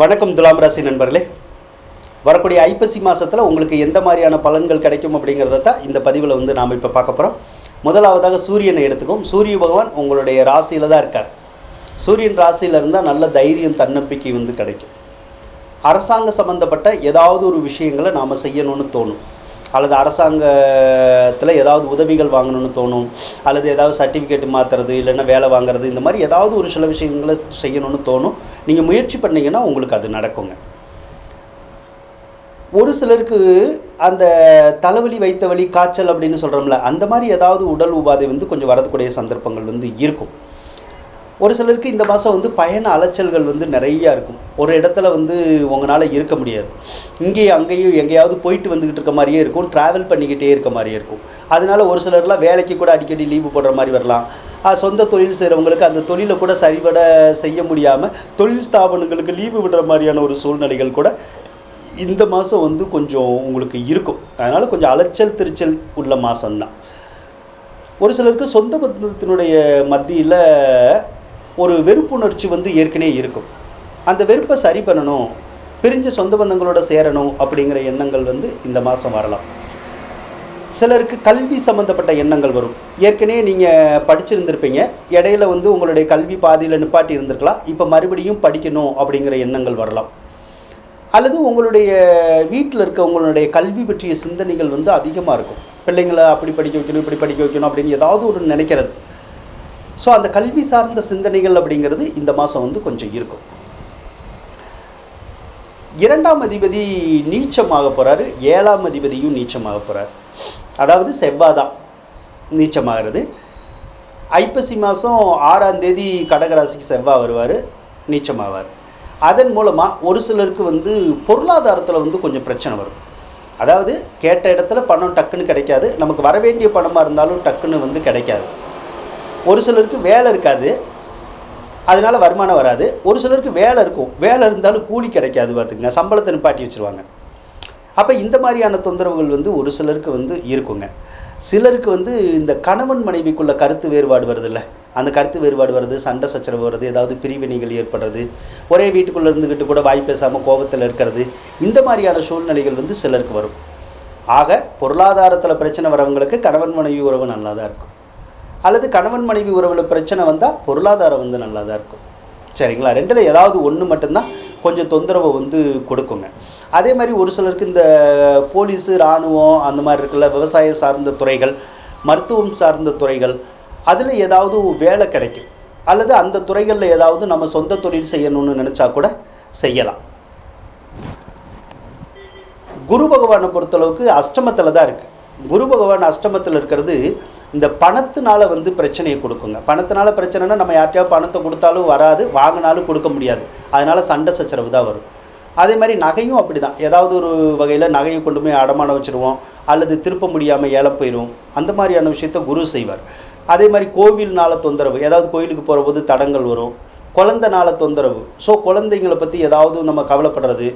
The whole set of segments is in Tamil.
வணக்கம் துலாம் ராசி நண்பர்களே. வரக்கூடிய ஐப்பசி மாதத்தில் உங்களுக்கு எந்த மாதிரியான பலன்கள் கிடைக்கும் அப்படிங்கிறத தான் இந்த பதிவில் வந்து நாம் இப்போ பார்க்க போகிறோம் முதலாவதாக சூரியனை எடுத்துக்கும் சூரிய பகவான் உங்களுடைய ராசியில் தான் இருக்கார். சூரியன் ராசியில் இருந்தால் நல்ல தைரியம் தன்னம்பிக்கை வந்து கிடைக்கும். அரசாங்க சம்மந்தப்பட்ட ஏதாவது ஒரு விஷயங்களை நாம் செய்யணும்னு தோணும். அல்லது அரசாங்கத்தில் ஏதாவது உதவிகள் வாங்கணும்னு தோணும் அல்லது ஏதாவது சர்டிஃபிகேட் மாற்றுறது இல்லைன்னா வேலை வாங்குறது இந்த மாதிரி ஏதாவது ஒரு சில விஷயங்களை செய்யணும்னு தோணும். நீங்கள் முயற்சி பண்ணீங்கன்னா உங்களுக்கு அது நடக்குங்க. ஒரு சிலருக்கு அந்த தலைவலி வைத்த வலி காய்ச்சல் அப்படின்னு சொல்கிறோம்ல அந்த மாதிரி ஏதாவது உடல் உபாதை வந்து கொஞ்சம் வரக்கூடிய சந்தர்ப்பங்கள் வந்து இருக்கும். ஒரு சிலருக்கு இந்த மாதம் வந்து பயண அலைச்சல்கள் வந்து நிறையா இருக்கும். ஒரு இடத்துல வந்து உங்களால் இருக்க முடியாது. இங்கேயும் அங்கேயும் எங்கேயாவது போயிட்டு வந்துக்கிட்டு இருக்க மாதிரியே இருக்கும். ட்ராவல் பண்ணிக்கிட்டே இருக்க மாதிரியே இருக்கும். அதனால் ஒரு சிலர்லாம் வேலைக்கு கூட அடிக்கடி லீவு போடுற மாதிரி வரலாம். சொந்த தொழில் செய்கிறவங்களுக்கு அந்த தொழிலை கூட சரிவட செய்ய முடியாமல் தொழில் ஸ்தாபனங்களுக்கு லீவு விடுற மாதிரியான ஒரு சூழ்நிலைகள் கூட இந்த மாதம் வந்து கொஞ்சம் உங்களுக்கு இருக்கும். அதனால் கொஞ்சம் அலைச்சல் திருச்சல் உள்ள மாதம்தான் ஒரு சிலருக்கு சொந்த பந்தத்தினுடைய மத்தியில் ஒரு வெறுப்புணர்ச்சி வந்து ஏற்கனவே இருக்கும். அந்த வெறுப்பை சரி பண்ணணும் பிரிஞ்ச சொந்த பந்தங்களோட சேரணும் அப்படிங்கிற எண்ணங்கள் வந்து இந்த மாதம் வரலாம். சிலருக்கு கல்வி சம்மந்தப்பட்ட எண்ணங்கள் வரும். ஏற்கனவே நீங்கள் படிச்சிருந்திருப்பீங்க. இடையில வந்து உங்களுடைய கல்வி பாதியில் நிப்பாட்டி இருந்திருக்கலாம். இப்போ மறுபடியும் படிக்கணும் அப்படிங்கிற எண்ணங்கள் வரலாம். அல்லது உங்களுடைய வீட்டில் இருக்க உங்களுடைய கல்வி பற்றிய சிந்தனைகள் வந்து அதிகமாக இருக்கும். பிள்ளைங்களை அப்படி படிக்க வைக்கணும் இப்படி படிக்க வைக்கணும் அப்படின்னு ஏதாவது ஒரு நினைக்கிறது. ஸோ அந்த கல்வி சார்ந்த சிந்தனைகள் அப்படிங்கிறது இந்த மாதம் வந்து கொஞ்சம் இருக்கும். இரண்டாம் அதிபதி நீச்சமாக போகிறாரு ஏழாம் அதிபதியும் நீச்சமாக போகிறார் அதாவது செவ்வாதான் நீச்சமாகிறது. ஐப்பசி மாதம் ஆறாம் தேதி கடகராசிக்கு செவ்வாய் வருவார் நீச்சமாவார். அதன் மூலமாக ஒரு சிலருக்கு வந்து பொருளாதாரத்தில் வந்து கொஞ்சம் பிரச்சனை வரும். அதாவது கேட்ட இடத்துல பணம் டக்குன்னு கிடைக்காது. நமக்கு வர வேண்டிய பணமாக இருந்தாலும் டக்குன்னு வந்து கிடைக்காது. ஒரு சிலருக்கு வேலை இருக்காது. அதனால் வருமானம் வராது. ஒரு சிலருக்கு வேலை இருக்கும். வேலை இருந்தாலும் கூலி கிடைக்காது பார்த்துக்குங்க சம்பளத்தை நிப்பாட்டி வச்சுருவாங்க. அப்போ இந்த மாதிரியான தொந்தரவுகள் வந்து ஒரு சிலருக்கு வந்து இருக்குங்க. சிலருக்கு வந்து இந்த கணவன் மனைவிக்குள்ள கருத்து வேறுபாடு வருதுல்ல. அந்த கருத்து வேறுபாடு வருது. சண்டை சச்சரவு வருது. ஏதாவது பிரிவினைகள் ஏற்படுறது. ஒரே வீட்டுக்குள்ளே இருந்துக்கிட்டு கூட வாய் பேசாமல் கோபத்தில் இருக்கிறது. இந்த மாதிரியான சூழ்நிலைகள் வந்து சிலருக்கு வரும். ஆக பொருளாதாரத்தில் பிரச்சனை வரவங்களுக்கு கணவன் மனைவி உறவு நல்லா தான் இருக்கும். அல்லது கணவன் மனைவி உறவில் பிரச்சனை வந்தால் பொருளாதாரம் வந்து நல்லா தான் இருக்கும். சரிங்களா? ரெண்டில் ஏதாவது ஒன்று மட்டும்தான் கொஞ்சம் தொந்தரவை வந்து கொடுக்குங்க. அதே மாதிரி ஒரு சிலருக்கு இந்த போலீஸு இராணுவம் அந்த மாதிரி இருக்குல்ல விவசாயம் சார்ந்த துறைகள் மருத்துவம் சார்ந்த துறைகள் அதில் ஏதாவது வேலை கிடைக்கும். அல்லது அந்த துறைகளில் ஏதாவது நம்ம சொந்த தொழில் செய்யணும்னு நினச்சா கூட செய்யலாம். குரு பகவானை பொறுத்தளவுக்கு அஷ்டமத்தில் தான் இருக்குது குரு பகவான் அஷ்டமத்தில் இருக்கிறது இந்த பணத்தினால வந்து பிரச்சனையை கொடுக்குங்க. பணத்தினால பிரச்சனைனா நம்ம யார்கிட்டயா பணத்தை கொடுத்தாலும் வராது வாங்கினாலும் கொடுக்க முடியாது. அதனால் சண்டை சச்சரவு தான் வரும். அதே மாதிரி நகையும் அப்படி தான் ஏதாவது ஒரு வகையில் நகையை கொண்டு போய் அடமானம் வச்சுருவோம் அல்லது திருப்ப முடியாமல் ஏலம் போயிடும் அந்த மாதிரியான விஷயத்த குரு செய்வார். அதே மாதிரி கோவில்னால தொந்தரவு ஏதாவது கோயிலுக்கு போகிற போது தடங்கள் வரும். குழந்தைனால தொந்தரவு. ஸோ குழந்தைங்களை பற்றி ஏதாவது நம்ம கவலைப்படுறது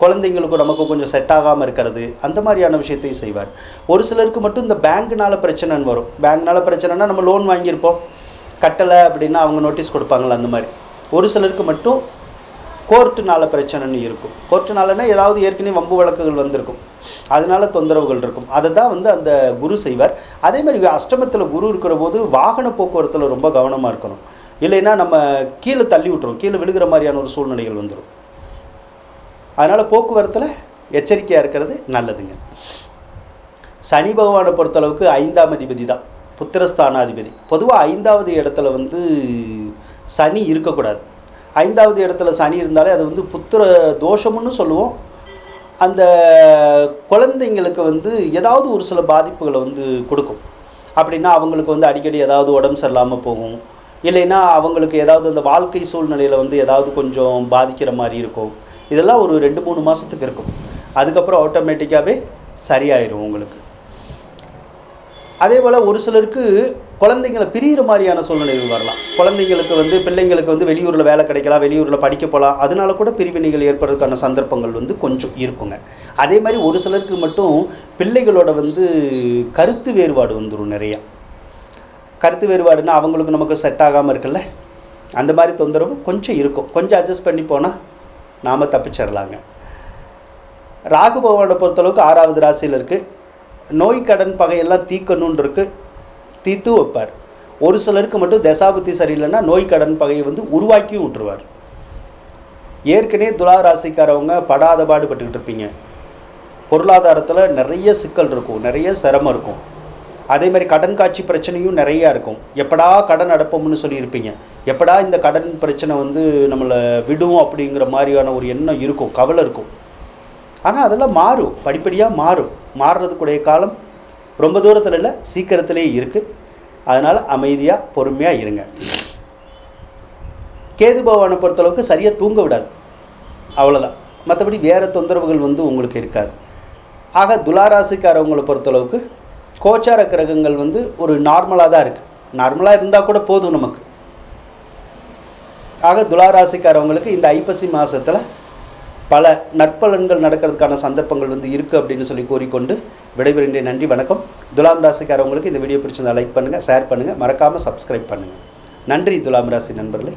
குழந்தைங்களுக்கும் நமக்கு கொஞ்சம் செட் ஆகாமல் இருக்கிறது அந்த மாதிரியான விஷயத்தையும் செய்வார். ஒரு சிலருக்கு மட்டும் இந்த பேங்க்னால பிரச்சனைன்னு வரும். பேங்க்னால பிரச்சனைனா நம்ம லோன் வாங்கியிருப்போம். கட்டலை அப்படின்னா அவங்க நோட்டீஸ் கொடுப்பாங்களா அந்த மாதிரி. ஒரு சிலருக்கு மட்டும் கோர்ட்டுனால பிரச்சனைன்னு இருக்கும். கோர்ட்டுனாலனா ஏதாவது ஏற்கனவே வம்பு வழக்குகள் வந்திருக்கும். அதனால தொந்தரவுகள் இருக்கும். அதை தான் வந்து அந்த குரு செய்வார். அதே மாதிரி அஷ்டமத்தில் குரு இருக்கிற போது வாகன போக்குவரத்தில் ரொம்ப கவனமாக இருக்கணும். இல்லைன்னா நம்ம கீழே தள்ளி விட்டுரும். கீழே விழுகிற மாதிரியான ஒரு சூழ்நிலைகள் வந்துடும் அதனால் போக்குவரத்தில் எச்சரிக்கையாக இருக்கிறது நல்லதுங்க. சனி பகவானை பொறுத்தளவுக்கு ஐந்தாம் அதிபதி தான் புத்திரஸ்தானாதிபதி. பொதுவாக ஐந்தாவது இடத்துல வந்து சனி இருக்கக்கூடாது. ஐந்தாவது இடத்துல சனி இருந்தாலே அது வந்து புத்திர தோஷம்னு சொல்லுவோம். அந்த குழந்தைங்களுக்கு வந்து ஏதாவது ஒரு சில பாதிப்புகளை வந்து கொடுக்கும். அப்படின்னா அவங்களுக்கு வந்து அடிக்கடி ஏதாவது உடம்பு சரியில்லாமல் போகும். இல்லைன்னா அவங்களுக்கு ஏதாவது அந்த வாழ்க்கை சூழ்நிலையில் வந்து ஏதாவது கொஞ்சம் பாதிக்கிற மாதிரி இருக்கும். இதெல்லாம் ஒரு ரெண்டு மூணு மாதத்துக்கு இருக்கும். அதுக்கப்புறம் ஆட்டோமேட்டிக்காகவே சரியாயிரும் உங்களுக்கு. அதே போல் ஒரு சிலருக்கு குழந்தைங்களை பிரியிற மாதிரியான சூழ்நிலைகள் வரலாம். குழந்தைங்களுக்கு வந்து பிள்ளைங்களுக்கு வந்து வெளியூரில் வேலை கிடைக்கலாம் வெளியூரில் படிக்க போகலாம் அதனால கூட பிரிவினைகள் ஏற்படுறதுக்கான சந்தர்ப்பங்கள் வந்து கொஞ்சம் இருக்குங்க. அதே மாதிரி ஒரு சிலருக்கு மட்டும் பிள்ளைகளோட வந்து கருத்து வேறுபாடு வந்துடும் நிறையா. கருத்து வேறுபாடுன்னா அவங்களுக்கு நமக்கு செட் ஆகாமல் இருக்குல்ல? அந்த மாதிரி தொந்தரவு கொஞ்சம் இருக்கும். கொஞ்சம் அட்ஜஸ்ட் பண்ணி போனால் நாம் தப்பிச்சிடலாங்க ராகு பகவானை பொறுத்தளவுக்கு ஆறாவது ராசியில் இருக்குது நோய் கடன் பகையெல்லாம் தீக்கணும்னு இருக்கு தீர்த்து வைப்பார். ஒரு சிலருக்கு மட்டும் தசாபுத்தி சரியில்லைன்னா நோய் கடன் பகையை வந்து உருவாக்கி விட்டுருவார். ஏற்கனவே துலா ராசிக்காரவங்க படாத பாடுபட்டுக்கிட்டு இருப்பீங்க. பொருளாதாரத்தில் நிறைய சிக்கல் இருக்கும். நிறைய சிரமம் இருக்கும். அதே மாதிரி கடன் காட்சி பிரச்சனையும் நிறையா இருக்கும். எப்படா கடன் அடைப்போம்னு சொல்லியிருப்பீங்க. எப்படா இந்த கடன் பிரச்சனை வந்து நம்மளை விடும் அப்படிங்கிற மாதிரியான ஒரு எண்ணம் இருக்கும் கவலை இருக்கும். ஆனால் அதெல்லாம் மாறும். படிப்படியாக மாறும். மாறுறதுக்குடைய காலம் ரொம்ப தூரத்தில் இல்லை சீக்கிரத்திலே இருக்குது அதனால் அமைதியாக பொறுமையாக இருங்க. கேது பகவானை பொறுத்தளவுக்கு சரியாக தூங்க விடாது. அவ்வளோதான் மற்றபடி வேறு தொந்தரவுகள் வந்து உங்களுக்கு இருக்காது. ஆக துளாராசிக்காரவங்களை பொறுத்தளவுக்கு கோச்சார கிரகங்கள் வந்து ஒரு நார்மலாக தான் இருக்குது நார்மலாக இருந்தால் கூட போதும் நமக்கு. ஆக துளாராசிக்காரவங்களுக்கு இந்த ஐப்பசி மாதத்தில் பல நற்பலன்கள் நடக்கிறதுக்கான சந்தர்ப்பங்கள் வந்து இருக்குது அப்படின்னு சொல்லி கூறிக்கொண்டு விடைபெறுகின்றேன். நன்றி வணக்கம். துலாம் ராசிக்காரவங்களுக்கு இந்த வீடியோ பிடிச்சிருந்தால் லைக் பண்ணுங்கள் ஷேர் பண்ணுங்கள் மறக்காமல் சப்ஸ்கிரைப் பண்ணுங்கள் நன்றி துலாம் ராசி நண்பர்களே.